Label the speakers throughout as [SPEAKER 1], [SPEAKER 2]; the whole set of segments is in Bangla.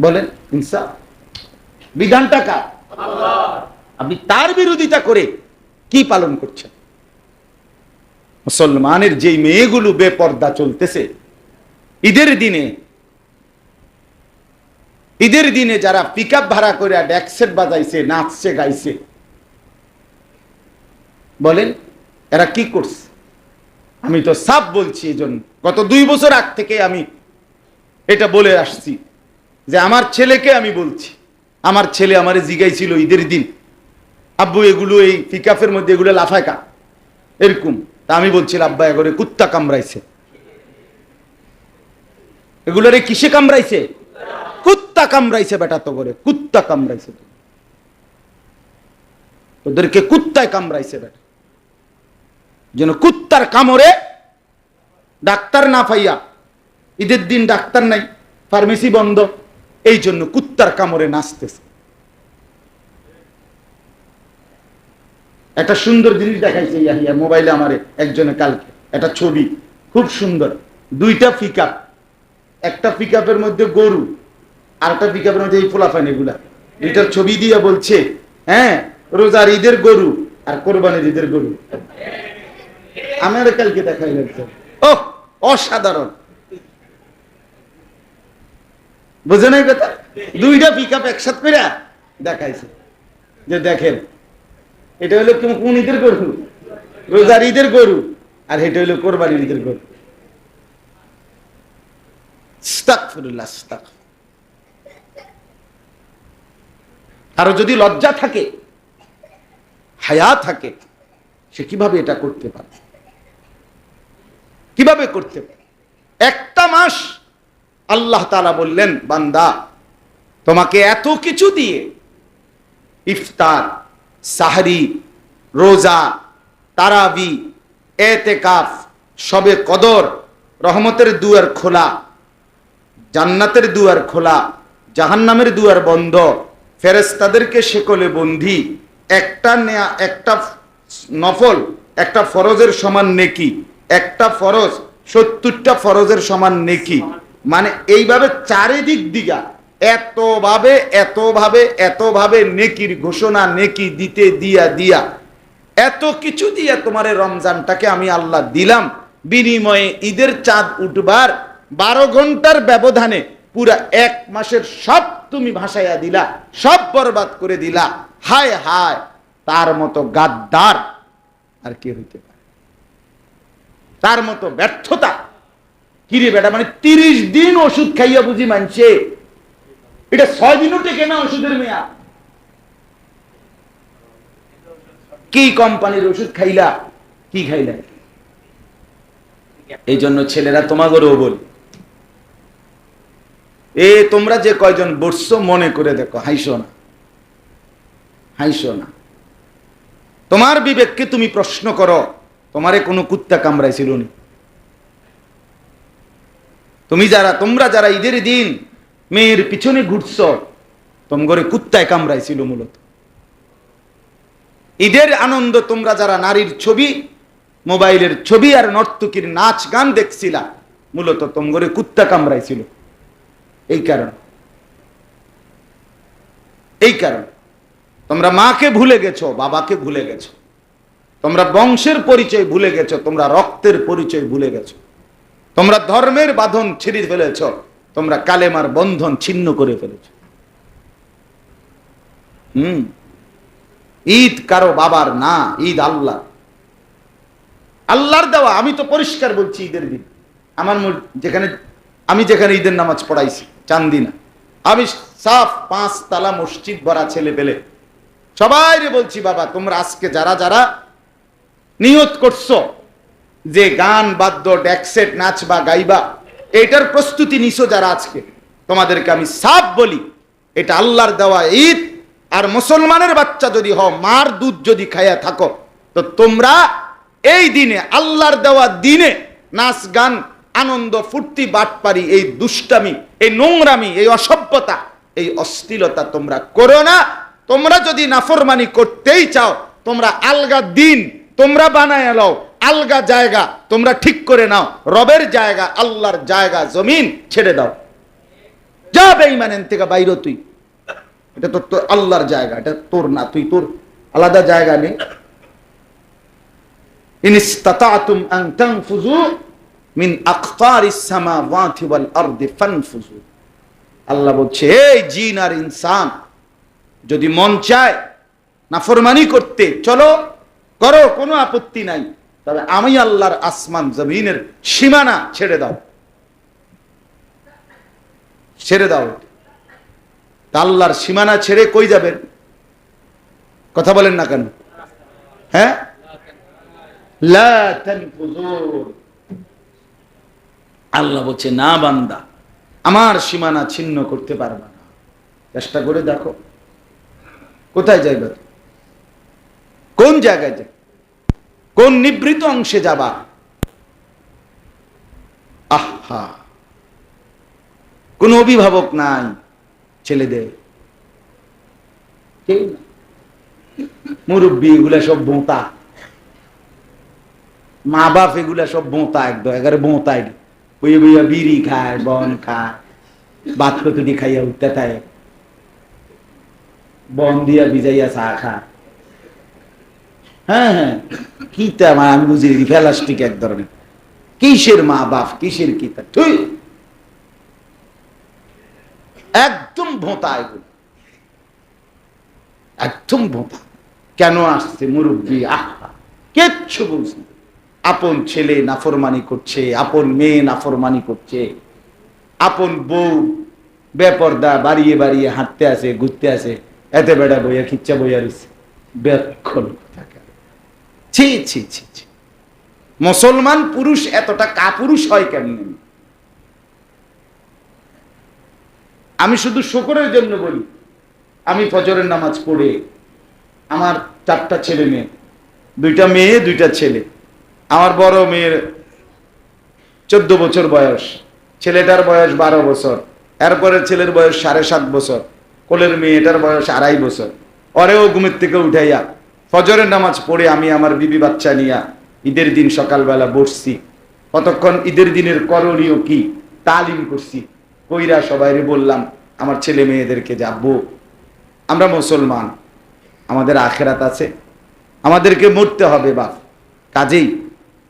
[SPEAKER 1] বলেন ইনসাফ বিধানটা কার? আপনি তার বিরোধিতা করে কি পালন করছেন? মুসলমানের যেই মেয়েগুলো বেপর্দা চলতেছে ঈদের দিনে ঈদের দিনে যারা পিক ভাড়া করে ড্যাকসেট বাজাইছে নাচছে গাইছে বলেন এরা কি করছে? আমি তো সাপ বলছি এই জন্য গত দুই বছর আগ থেকে আমি এটা বলে আসছি। যে আমার ছেলেকে আমি বলছি। আমার ছেলে আমারে জিগাইছিল ঈদের দিন। আব্বু, এগুলো এই পিকাফের মধ্যে এগুলো লাফায় কা এরকম। তা আমি বলছিলাম, আব্বা, এগরে কুত্তা কামড়াইছে। এগুলোরে কিসে কামড়াইছে? কুত্তা কামড়াইছে বেটা তো করে কুত্তা কামড়াইছে। ওদেরকে কুত্তায় কামড়াইছে বেটা। যেন কুত্তার কামড়ে ডাক্তার না পাইয়া, ঈদের দিন ডাক্তার নাই, ফার্মেসি বন্ধ। এই জন্য কুত্তার কামড়ে নাচতেছে। একটা সুন্দর জিনিস দেখাইছে ইয়াহিয়া, মোবাইলে আমারে একজনে কালকে। একটা ছবি, খুব সুন্দর। দুইটা পিক একটা পিক মধ্যে গরু, আর একটা পিক মধ্যে এই ফোলাফান এগুলা। দুইটার ছবি দিয়ে বলছে হ্যাঁ রোজার ঈদের গরু আর কোরবানির ঈদের গরু। আমার কালকে দেখাই লাগছে ও অসাধারণ। বুঝে নাই কথা? দুইটা পিক আপ একসাথে করে দেখাইছে। যে দেখেন, এটা হলো কোন- ঈদের গরু? রোজার ঈদের গরু, আর এটা হলো কোরবানির ঈদের গরু। কারও যদি লজ্জা থাকে, হায়া থাকে, সে কীভাবে এটা করতে পারে? কীভাবে করতে পারে? একটা মাস আল্লাহ তালা বললেন, বান্দা, তোমাকে এত কিছু দিয়ে ইফতার, সাহরি, রোজা, তারাবি, এতেকাফ, সবে কদর, রহমতের দুয়ার খোলা, জান্নাতের দুয়ার খোলা, জাহান্নামের দুয়ার বন্ধ ফেরেস্তাদেরকে শেকলে বন্ধি একটা নেয়া, একটা নফল, একটা ফরজের সমান নেকি, একটা ফরজ, সত্তরটা ফরজের সমান নেকি। মানে এইভাবে চারিদিক দিগা, এতভাবে এতভাবে এতভাবে নেকির ঘোষণা, নেকি দিতে, দিয়া দিয়া। এত কিছু দিয়ে তোমার রমজানটাকে আমি আল্লাহ দিলাম। বিনিময়ে ঈদের চাঁদ উঠবার বারো ঘণ্টার ব্যবধানে পুরা এক মাসের সব তুমি ভাসাইয়া দিলা, সব বরবাদ করে দিলা। হায় হায়, তার মতো গাদ্দার আর কি হইতে পারে? তার মতো ব্যর্থতা কিরে বেটা মানে তিরিশ দিন ওষুধ খাইয়া বুঝি মানছে? এটা ছয় দিনও টেকে না ওষুধের মেয়া। কি কোম্পানির ওষুধ খাইলা? কি খাইলা? এই জন্য ছেলেরা তোমাগরও বল এ, তোমরা যে কয়জন বসছো, মনে করে দেখো, হাইসো না। হাইসো না। তোমার বিবেককে তুমি প্রশ্ন করো, তোমারে কোনো কুত্তা কামড়াইছিল নি। তুমি যারা, তোমরা যারা ঈদের দিন মেয়ের পিছনে ঘুরছ তোমার কুত্তায় কামড়াইছিল মূলত। ঈদের আনন্দ তোমরা যারা নারীর ছবি, মোবাইলের ছবি আর নর্তকীর নাচ গান দেখছিলা, মূলত তোমগরে কুত্তা কামড়াইছিল। এই কারণ। এই কারণ। তোমরা মাকে ভুলে গেছো, বাবাকে ভুলে গেছো। তোমরা বংশের পরিচয় ভুলে গেছো, তোমরা রক্তের পরিচয় ভুলে গেছো। তোমরা ধর্মের বাঁধন ছিঁড়ে ফেলেছ। তোমরা কালেমার বন্ধন ছিন্ন করে ফেলেছ। হুম। ঈদ কারও বাবার না, ঈদ আল্লাহ। আল্লাহর দেওয়া, আমি তো পরিষ্কার বলছি ঈদের দিন। আমার যেখানে, আমি যেখানে ঈদের নামাজ পড়াইছি চান্দিনা আমি সাফ পাঁচ তালা মসজিদ ভরা ছেলে পেলে। সবাই বলছি, বাবা, তোমরা আজকে যারা যারা নিয়ত করছ যে গান, বাদ্য ড্যাকসেট নাচ বা গাইবা, এটার প্রস্তুতি নিছো যারা আজকে। তোমাদেরকে আমি সাফ বলি, এটা আল্লাহর দেওয়া ঈদ, আর মুসলমানের বাচ্চা যদি হও, মার দুধ যদি খাইয়া থাকো, তো তোমরা এই দিনে, আল্লাহর দেওয়া দিনে নাচ, গান, আনন্দ, ফুর্তি, বাটপারি, এই দুষ্টামি, এই নোংরামি, এই অসভ্যতা, এই অশ্লীলতা তোমরা করো না। তোমরা যদি নাফরমানি করতেই চাও, তোমরা আলগা দিন, তোমরা বানায় নাও আলগা জায়গা তোমরা ঠিক করে নাও। রবের জায়গা, আল্লাহর জায়গা, জমিন ছেড়ে দাও। যা বেঈমান থেকে বাইর তুই। এটা তোর তোর আল্লাহর জায়গা, এটা তোর না, তুই তোর আলাদা জায়গা নেই। আল্লাহ বলছে জিন আর ইনসান, যদি মন চায় নাফরমানি করতে, চলো, করো, কোনো আপত্তি নাই। তবে আমি আল্লাহর আসমান জমিনের সীমানা ছেড়ে দাও। ছেড়ে দাও আল্লাহর সীমানা ছেড়ে কই যাবেন? কথা বলেন না কেন? হ্যাঁ? আল্লাহ বলছে, না বান্দা, আমার সীমানা ছিন্ন করতে পারবে না। চেষ্টা করে দেখো। কোথায় যাইবে? কোন জায়গায় যাবে কোন নিবৃত অংশে যাবা? আহা। কোন অভিভাবক নাই ছেলেদের। মুরব্বী এগুলা সব বোঁতা। মা বাপ এগুলা সব বোঁতা একদম এগারে বোঁতাই বইয়ে বইয়া বিড়ি খায়, বন খায় ভাত খাইয়া উঠতে থাকে। বন দিয়া ভিজাইয়া চা খায়। হ্যাঁ হ্যাঁ। কি তা মা, আমি বুঝি এক ধরনের। কিসের মা বাপ, কিসের কি তা? তুই একদম ভোঁতা এগুলো। একদম ভোঁতা। কেন আসছে মুরব্বী? আহা, কিচ্ছু বুঝলি আপন ছেলে নাফরমানি করছে, আপন মেয়ে নাফরমানি করছে। আপন বউ বেপর্দা বাড়িয়ে বাড়িয়ে হাঁটতে আসে ঘুরতে আসে এতে বেড়া বইয়া, খিচ্চা বইয়া রয়েছে বেক্ষণ ছি ছি ছি ছি। মুসলমান পুরুষ এতটা কাপুরুষ হয় কেমন? আমি শুধু শুকরের জন্য বলি, আমি ফজরের নামাজ পড়ে আমার চারটা ছেলে মেয়ে, দুইটা মেয়ে, দুইটা ছেলে। আমার বড় মেয়ের চোদ্দ বছর বয়স, ছেলেটার বয়স বারো বছর, এরপরের ছেলের বয়স সাড়ে সাত বছর, কোলের মেয়েটার বয়স আড়াই বছর। পরেও ঘুমের থেকে উঠাইয়া ফজরের নামাজ পড়ে আমি আমার বিবি বাচ্চা নিয়া ঈদের দিন সকালবেলা বসছি। কতক্ষণ ঈদের দিনের করণীয় কি? তালিম করছি। কইরা সবাইরে বললাম, আমার ছেলে মেয়েদেরকে যাব। আমরা মুসলমান। আমাদের আখেরাত আছে। আমাদেরকে মরতে হবে বাপ। কাজেই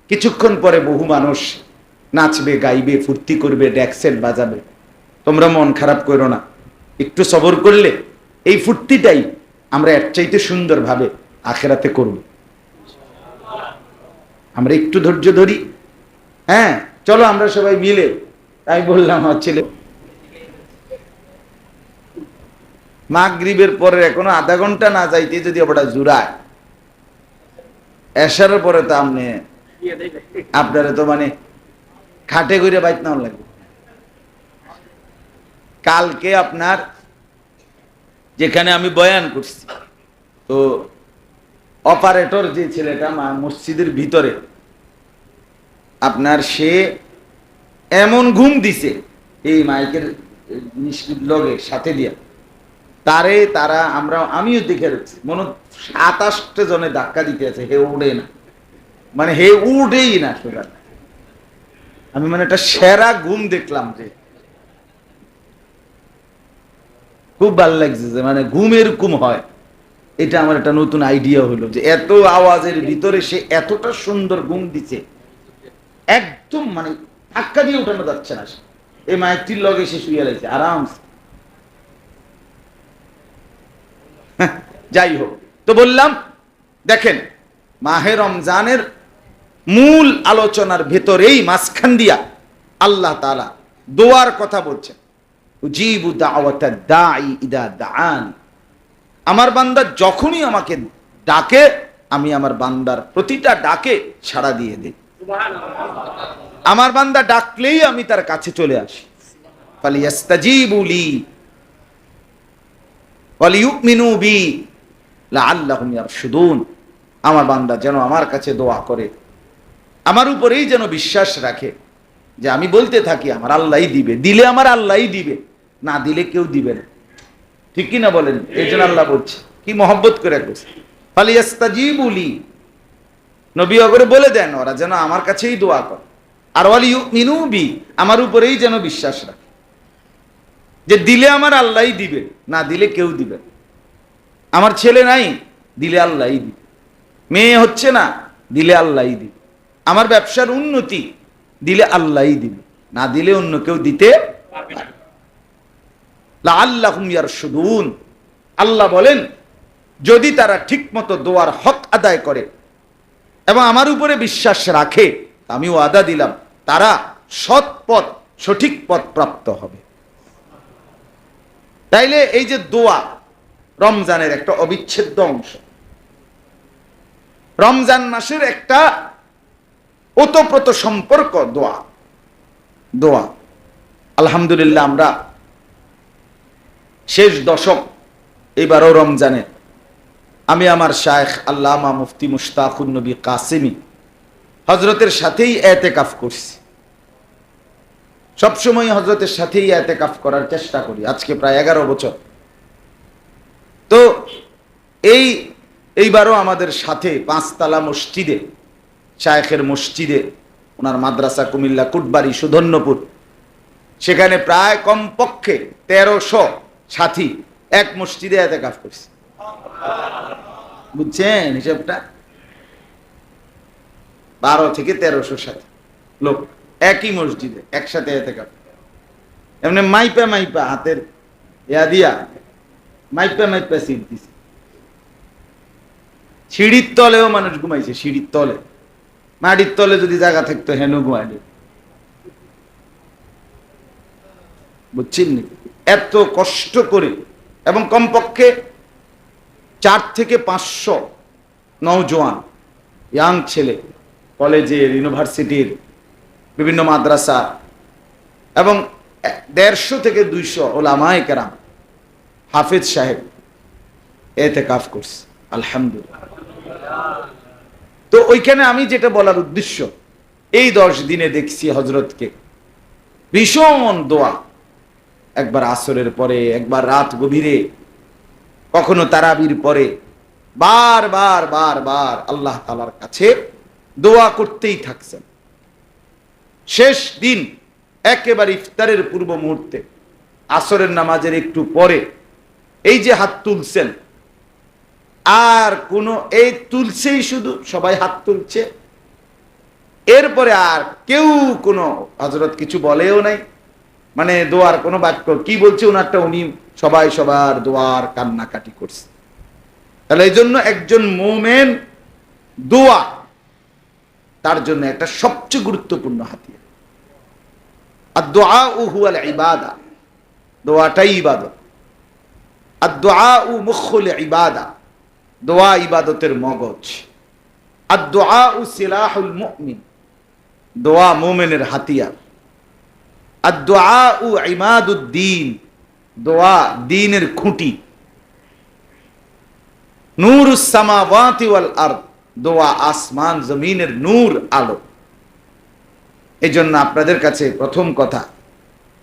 [SPEAKER 1] কিছুক্ষণ পরে বহু মানুষ নাচবে, গাইবে, ফুর্তি করবে ড্যাক্সেট বাজাবে। তোমরা মন খারাপ করো না। একটু সবর করলে এই ফুর্তিটাই আমরা এর চাইতে সুন্দরভাবে আখেরাতে করব আমরা একটু ধৈর্য ধরি। হ্যাঁ চলো আমরা সবাই মিলে। তাই বললাম, আমার ছেলে। মাগরিবের পরে এখনও আধা ঘণ্টা না যাইতে যদি ওটা জুড়ায়। এসারের পরে তো আপনি আপনারা তো মানে খাটে করে বাইত নাও লাগবে কালকে আপনার যেখানে আমি বয়ান করছি। তো অপারেটর যে ছেলেটা মা- মসজিদের ভিতরে, আপনার সে এমন ঘুম দিছে, এই মাইকের লগে সাথে দিয়া। তারে তারা আমরা, আমিও দেখে রাখছি মনে সাতাশটা জনে ধাক্কা দিতে আছে, হে উড়ে না। মানে হে উড়েই না সোজা আমি মানে একটা সেরা ঘুম দেখলাম যে খুব ভালো লাগছে যে মানে ঘুম এরকম হয়। এটা আমার একটা নতুন আইডিয়া হলো যে এত আওয়াজের ভিতরে সে এতটা সুন্দর ঘুম দিছে। একদম মানে ধাক্কা দিয়ে উঠানো যাচ্ছে না সে। এই মাইকটির লগে সে শুয়ে লাগছে আরামসে। যাই হোক। তো বললাম, দেখেন, মাহে রমজানের মূল আলোচনার ভেতরেই মাঝখান দিয়া আল্লাহ তালা দোয়ার কথা বলছেন। উজিবু দাওয়াতা দাঈ ইদা দাআন। আমার বান্দা যখনই আমাকে ডাকে, আমি আমার বান্দার প্রতিটা ডাকে সাড়া দিয়ে দিই। আমার বান্দা ডাকলেই আমি তার কাছে চলে আসি। আমার বান্দা যেন আমার কাছে দোয়া করে। আমার উপরেই যেন বিশ্বাস রাখে যে আমি বলতে থাকি, আমার আল্লাহই দিবে। দিলে আমার আল্লাহই দিবে, না দিলে কেউ দিবে না। ঠিক কি না বলেন? এই জন্য আল্লাহ বলছে, কি মহব্বত করে করছে ফালিয়াস্তাজিবু লি। নবী অগরে বলে দেন, ওরা যেন আমার কাছেই দোয়া করে। আর ওয়ালিউমিনু বি, আমার উপরেই যেন বিশ্বাস রাখে। যে দিলে আমার আল্লাহই দিবে, না দিলে কেউ দিবে আমার ছেলে নাই, দিলে আল্লাহই দিবে। মেয়ে হচ্ছে না, দিলে আল্লাহই দিবে। আমার ব্যবসার উন্নতি, দিলে আল্লাহই দিবে। না দিলে অন্য কেউ দিতে আল্লাহ বলেন, যদি তারা ঠিকমতো দোয়ার হক আদায় করে এবং আমার উপরে বিশ্বাস রাখে আমিও আদা দিলাম, তারা সৎ পথ, সঠিক পথ প্রাপ্ত হবে। তাইলে এই যে দোয়া, রমজানের একটা অবিচ্ছেদ্য অংশ। রমজান মাসের একটা ওতপ্রোত সম্পর্ক দোয়া। দোয়া। আলহামদুলিল্লাহ আমরা শেষ দশক এবারও রমজানে। আমি আমার শায়েখ আল্লামা মুফতি মুশতাকুন নবী কাসিমি হজরতের সাথেই এতে কাফ করছি। সবসময় হজরতের সাথেই এতে কাফ করার চেষ্টা করি, আজকে প্রায় এগারো বছর। তো এই, এইবারও আমাদের সাথে পাঁচতলা মসজিদে, শায়েখের মসজিদে, ওনার মাদ্রাসা কুমিল্লা, কুটবাড়ি, সুধন্যপুর, সেখানে প্রায় কমপক্ষে তেরোশো সাথী, এক মসজিদে এতে কাফ করছে। বুঝছেন হিসাবটা? বারো থেকে তেরোশো সাথে লোক একই মসজিদে একসাথে এতে কাপ এমনি মাইপা মাইপা হাতের ইয়া দিয়া মাইপা মাইপা সিট দিছে। সিঁড়ির তলেও মানুষ ঘুমাইছে, সিঁড়ির তলে। মাটির তলে যদি জায়গা থাকতো হেন ঘুমাই বুঝছেন নি? এত কষ্ট করে এবং কমপক্ষে চার থেকে পাঁচশো নৌজওয়ান ইয়াং ছেলে কলেজের ইউনিভার্সিটির বিভিন্ন মাদ্রাসা এবং দেড়শো থেকে দুইশো ওলামায় কেরাম হাফিজ সাহেব এতে কাফ করছে, আলহামদুলিল্লাহ। তো ওইখানে আমি যেটা বলার উদ্দেশ্য, এই দশ দিনে দেখছি হজরতকে ভীষণ দোয়া। একবার আসরের পরে, একবার রাত গভীরে, কখনো তারাবির পরে, বার বার বার বার আল্লাহ তালার কাছে দোয়া করতেই থাকছেন। শেষ দিন, একেবারে ইফতারের পূর্ব মুহূর্তে, আসরের নামাজের একটু পরে এই যে হাত তুলছেন, আর কোনো, এই তুলছেই শুধু সবাই হাত তুলছে। এরপরে আর কেউ কোনো হজরত কিছু বলেও নাই। মানে দোয়ার কোনো বাক্য, কি বলছে ওনারটা উনি সবাই সবার দোয়ার কান্নাকাটি করছে। তাহলে এই জন্য একজন মোমেন দোয়া তার জন্য একটা সবচেয়ে গুরুত্বপূর্ণ হাতিয়ার। আর দোয়া উ হুয়াল ইবাদা, দোয়াটাই ইবাদত। আর দোয়া উ মুখল ইবাদা, দোয়া ইবাদতের মগজ। আর দোয়া উ সিলাহুল মুমিন, দোয়া মোমেনের হাতিয়ার। আর দোয়া দিনের খুঁটি। নূর দোয়া আসমান, জমিনের নূর, আলো। এই জন্য আপনাদের কাছে প্রথম কথা,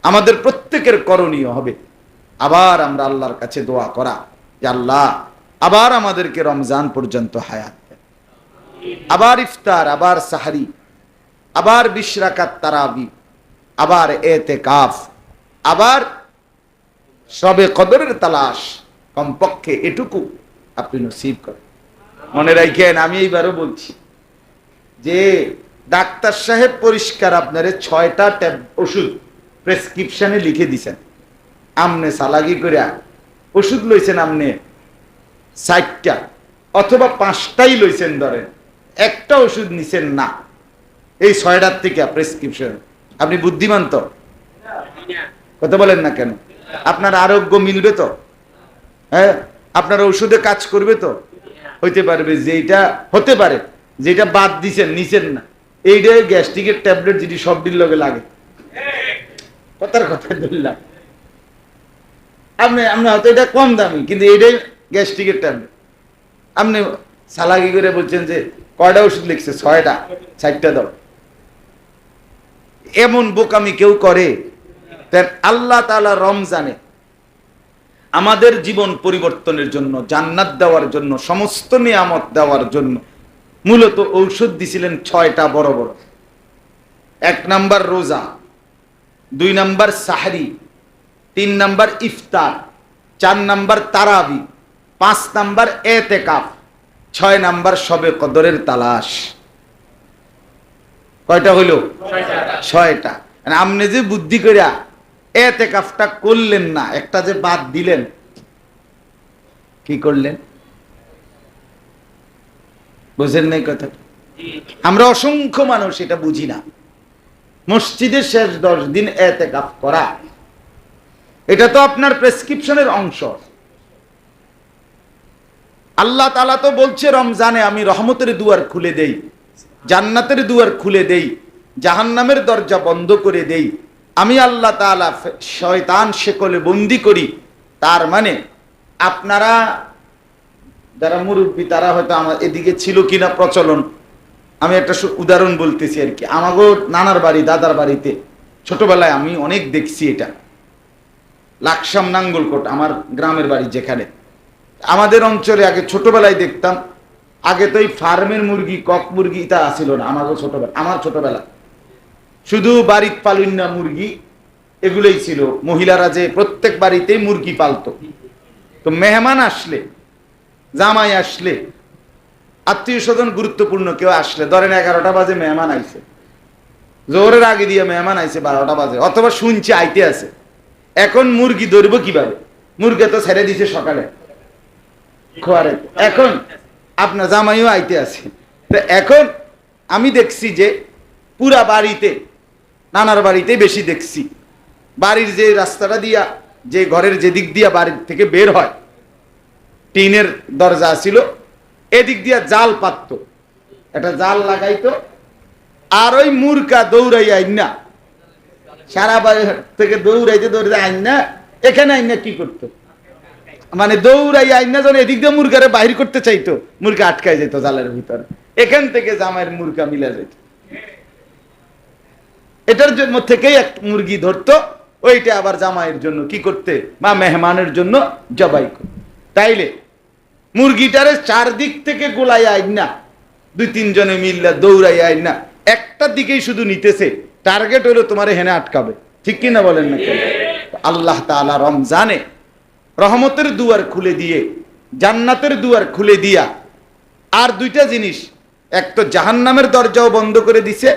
[SPEAKER 1] আমাদের প্রত্যেকের করণীয় হবে। আবার আমরা আল্লাহর কাছে দোয়া করা। যে আল্লাহ, আবার আমাদেরকে রমজান পর্যন্ত হায়াত আবার ইফতার, আবার সাহারি, আবার বিশরাকাত তারাবি আবার এতে কাফ আবার সবে কদরের তালাশ, কমপক্ষে এটুকু আপনি নসিব করেন। মনে রাখেন, আমি এইবারও বলছি যে ডাক্তার সাহেব পরিষ্কার আপনারে ছয়টা ট্যাব ওষুধ প্রেসক্রিপশনে লিখে দিছেন। আমনে সালাগি করে ওষুধ লইছেন আমনে ষাটটা, অথবা পাঁচটাই লইছেন ধরেন। একটা ওষুধ নিছেন না। এই ছয়টার থেকে প্রেসক্রিপশন। আপনি বুদ্ধিমান তো? কথা বলেন না কেন? আপনার আরোগ্য মিলবে তো? হ্যাঁ? আপনার ওষুধে কাজ করবে তো? হইতে পারবে যেটা হতে পারে যেটা বাদ দিছেন, নিছেন না। এইটাই গ্যাস্ট্রিকের ট্যাবলেট যেটি সব দিন লগে লাগে। কথার কথা ধরলাম আপনি আপনি হয়তো এটা কম দামি, কিন্তু এইটাই গ্যাস্ট্রিকের ট্যাবলেট। আপনি সালাগি করে বলছেন যে কয়টা ওষুধ লিখছে? ছয়টা চারটা দাও। এমন বোকামি কেউ করে আল্লাহ তালা রমজানে আমাদের জীবন পরিবর্তনের জন্য, জান্নাত দেওয়ার জন্য, সমস্ত নিয়ামত দেওয়ার জন্য মূলত ঔষধ দিছিলেন ছয়টা বড় বড়। এক নাম্বার রোজা, দুই নাম্বার সাহারি, তিন নাম্বার ইফতার, চার নাম্বার তারাবি, পাঁচ নাম্বার এতেকাফ, ছয় নাম্বার সবে কদরের তালাশ। কয়টা হইল? ছয়টা। মানে আপনি যে বুদ্ধি করিয়া এতেকাফটা করলেন না একটা যে বাদ দিলেন কি করলেন? বুঝেন নাই কথা আমরা অসংখ্য মানুষ এটা বুঝি না। মসজিদের শেষ দশ দিন এতেকাফ করা এটা তো আপনার প্রেসক্রিপশনের অংশ। আল্লাহ তালা তো বলছে রমজানে আমি রহমতের দুয়ার খুলে দেই। জান্নাতের দুয়ার খুলে দেই, জাহান্নামের দরজা বন্ধ করে দেই। আমি আল্লাহ তালা শয়তান শেকলে বন্দি করি। তার মানে আপনারা যারা মুরব্বী, তারা হয়তো আমার এদিকে ছিল কিনা প্রচলন। আমি একটা উদাহরণ বলতেছি আর কি। আমাগো নানার বাড়ি, দাদার বাড়িতে, ছোটবেলায় আমি অনেক দেখছি এটা। লাকসাম নাঙ্গলকোট, আমার গ্রামের বাড়ি যেখানে। আমাদের অঞ্চলে আগে ছোটবেলায় দেখতাম আগে তো এই ফার্মের মুরগি, কক মুরগি তা আসিল না আমারও ছোটবেলা, আমার ছোটবেলা। শুধু বাড়ির পালুন্না মুরগি, এগুলোই ছিল। মহিলারা যে প্রত্যেক বাড়িতেই মুরগি পালতো। তো মেহমান আসলে, জামাই আসলে, আত্মীয় স্বজন গুরুত্বপূর্ণ কেউ আসলে, ধরেন এগারোটা বাজে মেহমান আইছে। জোরের আগে দিয়ে মেহমান আইছে বারোটা বাজে, অথবা শুনছে আইতে আছে। এখন মুরগি ধরবো কীভাবে? মুরগি তো ছেড়ে দিছে সকালে। খোয়ারে। এখন আপনার জামাইও আইতে আছে। তো এখন আমি দেখছি যে পুরা বাড়িতে, নানার বাড়িতে বেশি দেখছি। বাড়ির যে রাস্তাটা দিয়া, যে ঘরের যে দিক দিয়া বাড়ির থেকে বের হয়, টিনের দরজা ছিল এদিক দিয়া জাল পাতত। একটা জাল লাগাইতো, আর ওই মুরকা দৌড়াই আইন না সারা বাড়ি থেকে দৌড়াইতে দৌড়াইতে আইন না এখানে আইন না কি করতো? মানে দৌড়াই আইনা যখন এদিক দিয়ে মুরগারে বাহির করতে চাইতো, মুরগা আটকায় যেত জালের ভিতরে। এখান থেকে জামাইয়ের মুরগা মিলা যেত। এটার জন্য থেকেই এক মুরগি ধরতো, ওইটা আবার জামাইয়ের জন্য কি করতে, বা মেহমানের জন্য জবাই করতে। তাইলে মুরগিটারে চারদিক থেকে গোলাই আইন না দুই তিনজনে মিললা দৌড়াই আইন। না একটা দিকেই শুধু নিতেছে, টার্গেট হলো তোমার হেনে আটকাবে। ঠিক কিনা বলেন না? আল্লাহ তাআলা রমজানে রহমতের দুয়ার খুলে দিয়ে, জান্নাতের দুয়ার খুলে দিয়া। আর দুইটা জিনিস, এক তো জাহান্নামের দরজাও বন্ধ করে দিছে,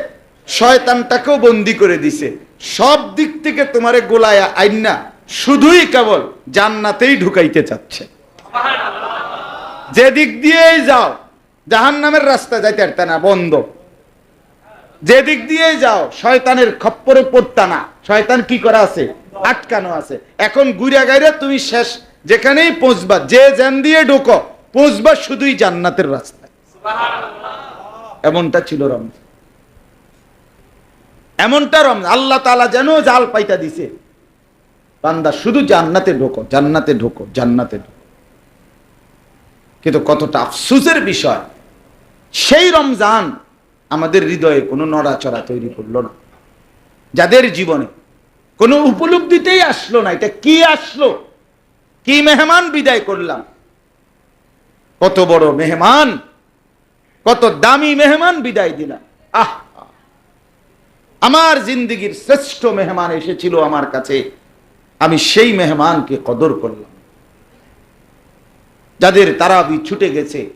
[SPEAKER 1] শয়তানটাকেও বন্দি করে দিছে। সব দিক থেকে তোমারে গোলায় আইনা শুধুই কেবল জান্নাতেই ঢুকাইতে চাচ্ছে। যে দিক দিয়েই যাও, জাহান্নামের রাস্তা যাইতে পারতা না, বন্ধ। যে দিক দিয়েই যাও, শয়তানের খপ্পরে পড়তা না। শয়তান কি করা আছে? আটকানো আছে। এখন গুড়িয়া গাইরা তুমি শেষ যেখানেই পৌঁছবা যে জ্যান দিয়ে ঢোকো পৌঁছবা শুধুই জান্নাতের রাস্তায়। এমনটা ছিল রমজান। এমনটা রমজান। আল্লাহ তাআলা যেন জাল পাইতা দিছে। বান্দা শুধু জান্নাতে ঢোকো জান্নাতে ঢোকো জান্নাতে ঢোকো। কিন্তু কতটা আফসুসের বিষয় সেই রমজান আমাদের হৃদয়ে কোনো নড়াচড়া তৈরি করল না। যাদের জীবনে কোনো উপলব্ধিতেই আসলো না। এটা কি আসলো? কি মেহমান বিদায় করলাম? কত বড় মেহমান, কত দামি মেহমান বিদায় দিলাম। আহ! আমার জিন্দগির শ্রেষ্ঠ মেহমান এসেছিল আমার কাছে। আমি সেই মেহমানকে কদর করলাম। যাদের তারাবি ছুটে গেছে,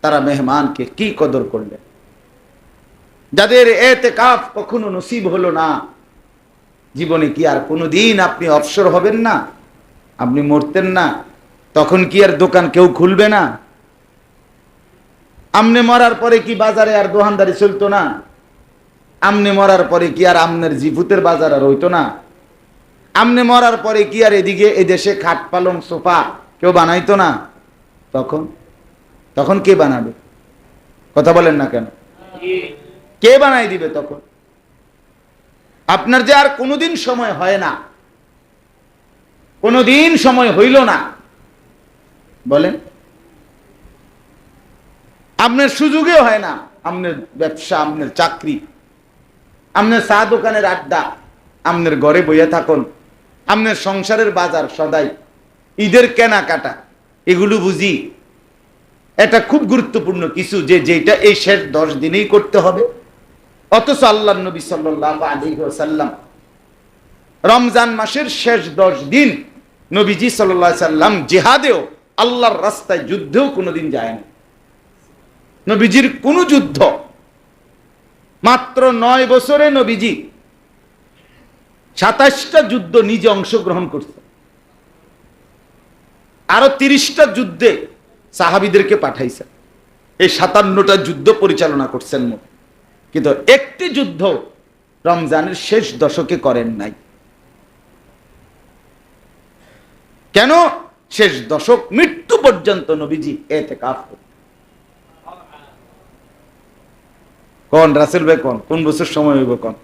[SPEAKER 1] তারা মেহমানকে কি কদর করলেন? যাদের এতে কাপ কখনো নসিব হলো না জীবনে কি আর কোনোদিন আপনি অবসর হবেন না? আপনি মরতেন না। তখন কি আর দোকান কেউ খুলবে না? আমনে মরার পরে কি বাজারে আর দোকানদারি চলতো না? আমনে মরার পরে কি আর আমনের জিফুতের বাজার আর হইতো না? আমনে মরার পরে কি আর এদিকে এদেশে খাট পালং সোফা কেউ বানাইতো না? তখন? তখন কে বানাবে? কথা বলেন না কেন? কে বানাই দিবে তখন? আপনার যে আর কোনোদিন সময় হয় না। কোনোদিন সময় হইল না। বলেন। আপনার সুযোগে হয় না আপনার ব্যবসা, আপনার চাকরি, আপনার চা দোকানের আড্ডা, আপনার ঘরে বইয়া থাকুন, আপনার সংসারের বাজার সদাই, ঈদের কেনাকাটা, এগুলো বুঝি। এটা খুব গুরুত্বপূর্ণ কিছু যে যেটা এই শেষ দশ দিনেই করতে হবে। অথচ আল্লাহ নবী সাল্লাহ আলী সাল্লাম রমজান মাসের শেষ দশ দিন নবীজি সাল্লাহ সাল্লাম জেহাদেও আল্লাহর রাস্তায় যুদ্ধেও কোনোদিন যায় না নবীজির কোন যুদ্ধ মাত্র নয় বছরে নবীজি সাতাশটা যুদ্ধ নিজে অংশগ্রহণ করছে। আরও তিরিশটা যুদ্ধে সাহাবিদেরকে পাঠাইছে। এই সাতান্নটা যুদ্ধ পরিচালনা করছেন মোট কিন্তু একটি যুদ্ধ রমজানের শেষ দশকে করেন নাই। কেন? শেষ দশক মৃত্যু পর্যন্ত নবীজি এতে কাফ কোন রাসেল ভাই কোন? কোন বছর সময় হইব কোন?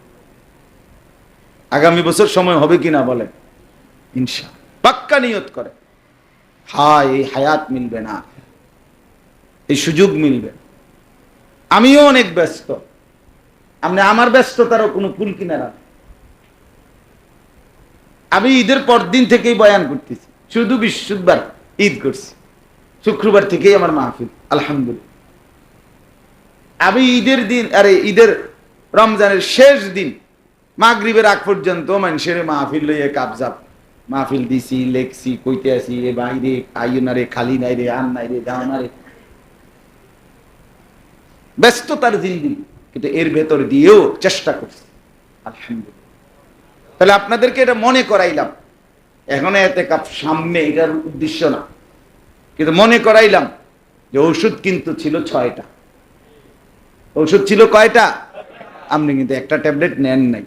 [SPEAKER 1] আগামী বছর সময় হবে কিনা বলে ইনশা পাক্কা নিয়ত করে হায়, এই হায়াত মিলবে না। এই সুযোগ মিলবে আমিও অনেক ব্যস্ত। আপনি আমার ব্যস্ততারও কোনো কুল কিনারা। আমি ঈদের পর দিন থেকেই বয়ান করতেছি। শুধু বৃহস্পতিবার ঈদ করছি। শুক্রবার থেকেই আমার মাহফিল, আলহামদুলিল্লাহ। আমি ঈদের দিন, আরে ঈদের রমজানের শেষ দিন, মাগরিবের আগ পর্যন্ত মানুষের মাহফিল লইয়ে কাবজাব মাহফিল দিছি, লেখছি, কইতে আসি, এ বাইরে আইও না রে, খালি নাই রে আন নাই রে যাও না রে। ব্যস্ততার জিন্দি কিন্তু এর ভেতর দিয়েও চেষ্টা করছি। আলহামদুলিল্লাহ। তাহলে আপনাদেরকে এটা মনে করাইলাম। এখন এতে কাপ সামনে এটার উদ্দেশ্য না। কিন্তু মনে করাইলাম যে ওষুধ কিন্তু ছিল ছয়টা। ওষুধ ছিল কয়টা? আপনি কিন্তু একটা ট্যাবলেট নেন নাই।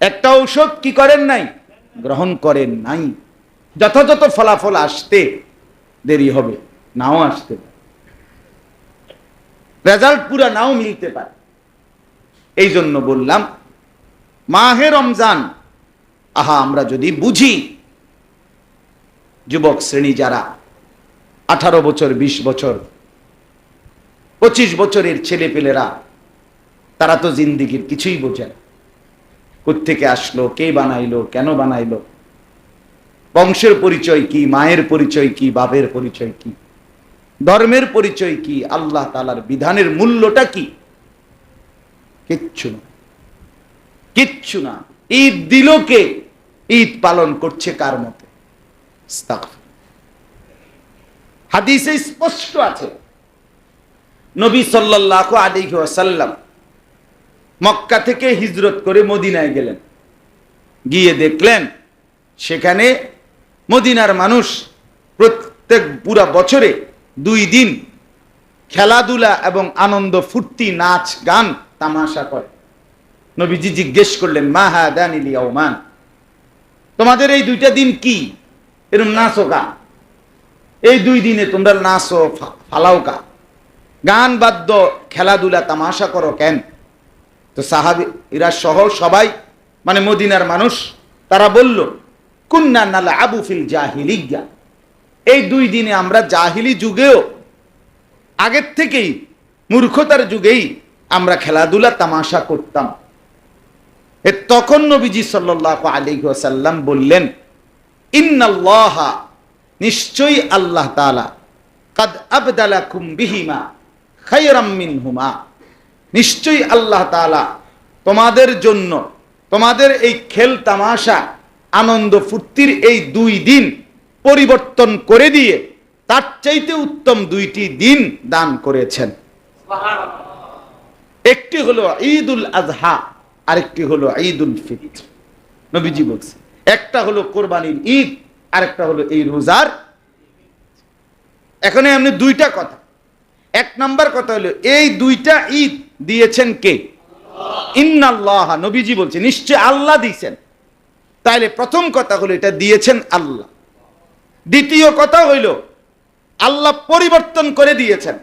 [SPEAKER 1] একটা ঔষধ কি করেন নাই? গ্রহণ করেন নাই। যথাযথ ফলাফল আসতে দেরি হবে, নাও আসতে পারে রেজাল্ট পুরা নাও মিলতে পারে। এই জন্য বললাম, মাহে রমজান। আহা, আমরা যদি বুঝি, যুবক শ্রেণি যারা আঠারো বছর ২০ বছর, পঁচিশ বছরের ছেলে পেলেরা তারা তো জিন্দিগির কিছুই বোঝে না। কোত্থেকে আসলো, কে বানাইলো, কেন বানাইলো? বংশের পরিচয় কি, মায়ের পরিচয় কি, বাপের পরিচয় কি? ধর্মের পরিচয় কি? আল্লাহ তালার বিধানের মূল্যটা কি? কিচ্ছু না। কিচ্ছু না। ঈদ দিল কে? ঈদ পালন করছে কার মতে? হাদিসে স্পষ্ট আছে। নবী সাল্লাল্লাহু আলাইহি ওয়াসাল্লাম মক্কা থেকে হিজরত করে মদিনায় গেলেন। গিয়ে দেখলেন, সেখানে মদিনার মানুষ প্রত্যেক পুরা বছরে দুই দিন খেলাধুলা এবং আনন্দ, ফুর্তি, নাচ, গান তামাশা করে। নবীজি জিজ্ঞেস করলেন, মা হা দানিলি ওমান তোমাদের এই দুইটা দিন কি? এরকম নাচো গা। এই দুই দিনে তোমরা নাচো ফালাও কা গান বাদ্য, খেলাধুলা, তামাশা করো কেন? তো সাহাবি, এরা সহ সবাই মানে মদিনার মানুষ, তারা বলল, কুন্না নালা আবু ফিল জাহিলিয়া। এই দুই দিনে আমরা জাহিলি যুগেও, আগের থেকেই, মূর্খতার যুগেই আমরা খেলাধুলা তামাশা করতাম। এ তখন নবীজি সাল্লাল্লাহু আলাইহি ওয়াসাল্লাম বললেন, ইন্নাল্লাহা, নিশ্চয়ই আল্লাহ কাদ আবদালাকুম বিহিমা, খায়রাম মিনহুমা। নিশ্চয়ই আল্লাহ তাআলা তোমাদের জন্য, তোমাদের এই খেল তামাশা, আনন্দ ফুর্তির এই দুই দিন পরিবর্তন করে দিয়ে তার চাইতে উত্তম দুইটি দিন দান করেছেন। একটি হলো ঈদুল আজহা আরেকটি হলো ঈদুল ফিতর। নবীজি বলছে একটা হলো কোরবানির ঈদ আরেকটা হলো এই রোজার এখানে এমনি দুইটা কথা। এক নাম্বার কথা হলো এই দুইটা ঈদ দিয়েছেন কে? ইন্নাল্লাহ নবীজি বলছে নিশ্চয় আল্লাহ দিয়েছেন। তাইলে প্রথম কথা হলো এটা দিয়েছেন আল্লাহ। দ্বিতীয় কথা হইল, আল্লাহ পরিবর্তন করে দিয়েছেন।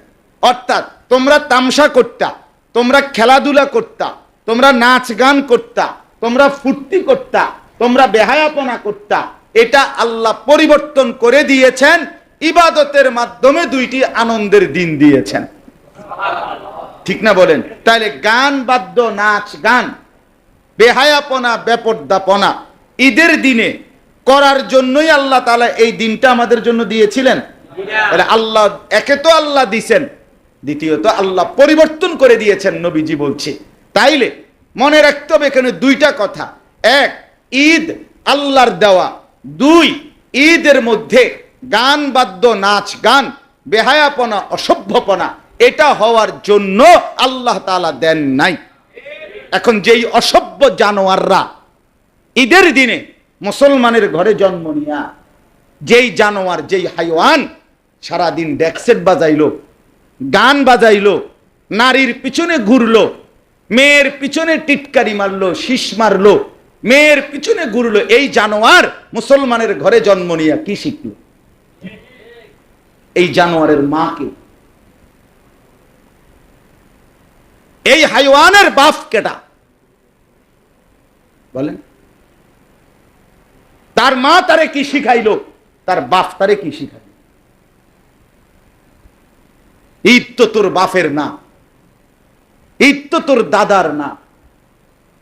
[SPEAKER 1] অর্থাৎ তোমরা তামসা করতা, তোমরা খেলাধুলা করতা, তোমরা নাচ গান করতা, তোমরা ফুর্তি করতা, তোমরা বেহায়াপনা করতা, এটা আল্লাহ পরিবর্তন করে দিয়েছেন, ইবাদতের মাধ্যমে দুইটি আনন্দের দিন দিয়েছেন। ঠিক না বলেন? তাহলে গান বাদ্য, নাচ, গান, বেহায়াপনা, বেপর্দাপনা, ঈদের দিনে করার জন্যই আল্লাহ তালা এই দিনটা আমাদের জন্য দিয়েছিলেন। তাহলে আল্লাহ একে তো আল্লাহ দিছেন দ্বিতীয়ত আল্লাহ পরিবর্তন করে দিয়েছেন নবীজি বলছে। তাইলে মনে রাখতে হবে এখানে দুইটা কথা। এক ঈদ আল্লাহর দেওয়া। দুই ঈদের মধ্যে গান বাদ্য নাচ গান বেহায়াপনা অসভ্যপনা এটা হওয়ার জন্য আল্লাহ তালা দেন নাই। এখন যেই অসভ্য জানোয়াররা ঈদের দিনে মুসলমানের ঘরে জন্ম নিয়া, যেই জানোয়ার, যেই হাইওয়ান, সারাদিন ডেকসেট বাজাইলো, গান বাজাইলো, নারীর পিছনে ঘুরলো, মেয়ের পিছনে টিটকারি মারলো, শীষ মারলো, মেয়ের পিছনে ঘুরলো, এই জানোয়ার মুসলমানের ঘরে জন্ম নিয়া কি শিখলো? এই জানোয়ারের মাকে। এই হাইওয়ানের বাপ কেটা? বলেন। তার মা তারে কি শিখাইলো? তার বাপ তারে কি শিখাইল? ঈদ তো তোর বাপের না। ঈদ তো তোর দাদার না।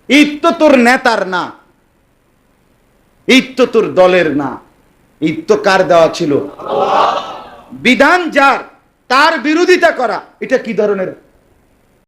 [SPEAKER 1] ঈদ তো তোর নেতার না। ঈদ তো তোর দলের না। ঈদ তো কার দেওয়া ছিল? বিধান যার, তার বিরোধিতা করা। এটা কি ধরনের